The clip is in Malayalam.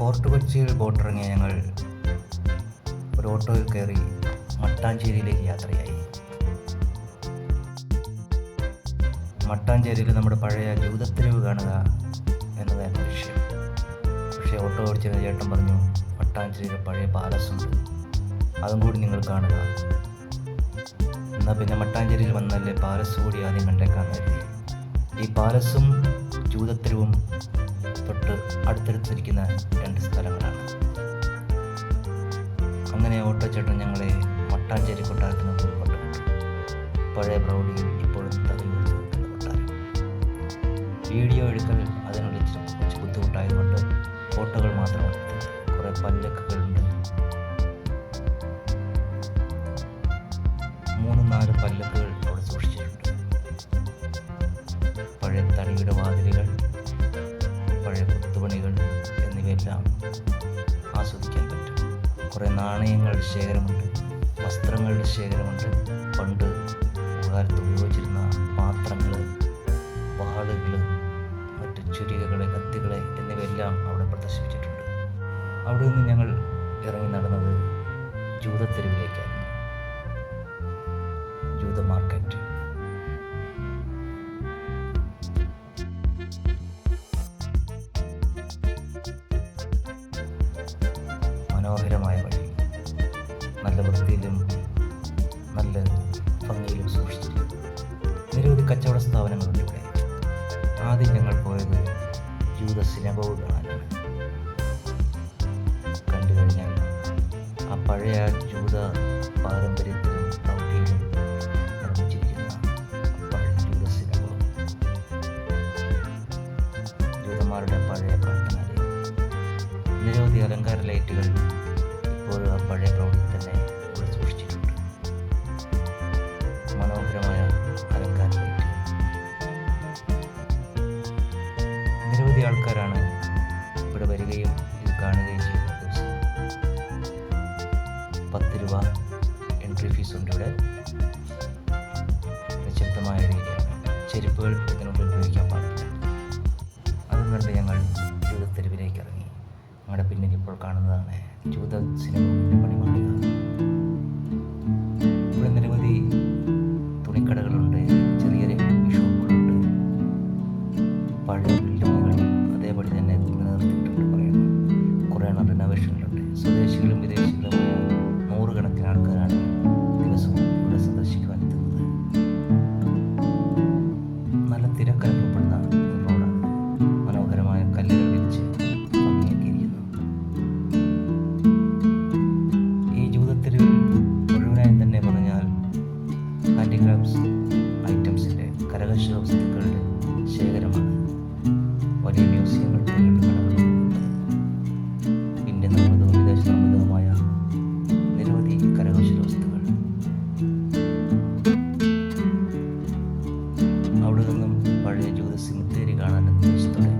ഫോർട്ട് കൊച്ചിയിൽ ബോട്ട് ഇറങ്ങിയ ഞങ്ങൾ ഒരു ഓട്ടോയിൽ കയറി മട്ടാഞ്ചേരിയിലേക്ക് യാത്രയായി. മട്ടാഞ്ചേരിയിൽ നമ്മുടെ പഴയ ജൂതത്തെരുവ് കാണുക എന്നതായിരുന്നു ലക്ഷ്യം. പക്ഷേ ഓട്ടോ ഓടിച്ചിരുന്ന ചേട്ടൻ പറഞ്ഞു മട്ടാഞ്ചേരിയിലെ പഴയ പാലസുണ്ട്. അതും കൂടി നിങ്ങൾ കാണുക. എന്നാൽ പിന്നെ മട്ടാഞ്ചേരിയിൽ വന്നല്ലേ പാലസ് കൂടി ആദ്യം കണ്ടേക്കാൻ കരുതി. ഈ പാലസും ജൂതത്തെരുവും തൊട്ട് അടുത്തടുത്തിരിക്കുന്ന രണ്ട് സ്ഥലങ്ങളാണ്. അങ്ങനെ ഓട്ടോ ചേട്ടൻ ഞങ്ങളെ മട്ടാഞ്ചേരി കൊട്ടാരത്തിന് പോയി കൊണ്ടുപോയി പഴയ പ്രൗഢിയിൽ ഇപ്പോഴും നിൽക്കുന്ന കൊട്ടാരം. വീഡിയോ എടുക്കൽ അതിനുള്ള കുറച്ച് ബുദ്ധിമുട്ടായതുകൊണ്ട് ഫോട്ടോകൾ മാത്രമാണ് കുറേ പല്ലക്കുകളുണ്ട് മൂന്ന് നാല് പല്ലക്കുകൾ കൊത്തുപണികൾ എന്നിവയെല്ലാം ആസ്വദിക്കാൻ പറ്റും. കുറേ നാണയങ്ങളുടെ ശേഖരമുണ്ട് വസ്ത്രങ്ങളുടെ ശേഖരമുണ്ട്. പണ്ട് കാലത്ത് ഉപയോഗിച്ചിരുന്ന പാത്രങ്ങൾ വാളുകൾ മറ്റ് ചുരികകൾ കത്തികൾ എന്നിവയെല്ലാം അവിടെ പ്രദർശിപ്പിച്ചിട്ടുണ്ട്. അവിടെ നിന്ന് ഞങ്ങൾ ഇറങ്ങി നടന്നത് ജൂതത്തെരുവിലേക്കായിരുന്നു. ജൂത മാർക്കറ്റ്. മനോഹരമായ വഴി. നല്ല വൃത്തിയിലും നല്ല ഭംഗിയിലും സൂക്ഷിച്ചിട്ടുണ്ട് നിരവധി കച്ചവട സ്ഥാപനങ്ങളുണ്ട് ഇവിടെ. ആദ്യം ഞങ്ങൾ പോയത് ജൂത സിനഗോഗ് കാണാനാണ് കണ്ടു കഴിഞ്ഞാൽ ആ പഴയ ജൂത പാരമ്പര്യത്തിലും പ്രൗഢിയിലും നിർമ്മിച്ചിരിക്കുന്ന ജൂത സിനഗോഗ് ജൂതന്മാരുടെ പഴയ പ്രാർത്ഥനാലയം. നിരവധി അലങ്കാര ആ പഴയ പ്രൗഢി തന്നെ ഇവിടെ സൂക്ഷിച്ചിട്ടുണ്ട്. മനോഹരമായ അലങ്കാര നിരവധി ആൾക്കാരാണ് ഇവിടെ വരികയും ഇത് കാണുകയും ചെയ്യുന്നത് പത്ത് രൂപ എൻട്രി ഫീസ് ഉണ്ട് ഇവിടെ. നിശബ്ദമായ രീതിയാണ് ചെരുപ്പുകൾ ഇതിനുള്ളിൽ ഉപയോഗിക്കാൻ ഞങ്ങളുടെ പിന്നിൽ ഇപ്പോൾ കാണുന്നതാണ് ജൂത സിനിമ പണിമാളിക ഹാൻഡിക്രാഫ്റ്റ്സ് ഐറ്റംസിന്റെ കരകൗശല വസ്തുക്കളുടെ ശേഖരമാണ്. വലിയ മ്യൂസിയങ്ങൾ കരകൗശല വസ്തുക്കൾ അവിടെ നിന്നും പഴയ ജൂത കാണാൻ ഉദ്ദേശത്തോടെ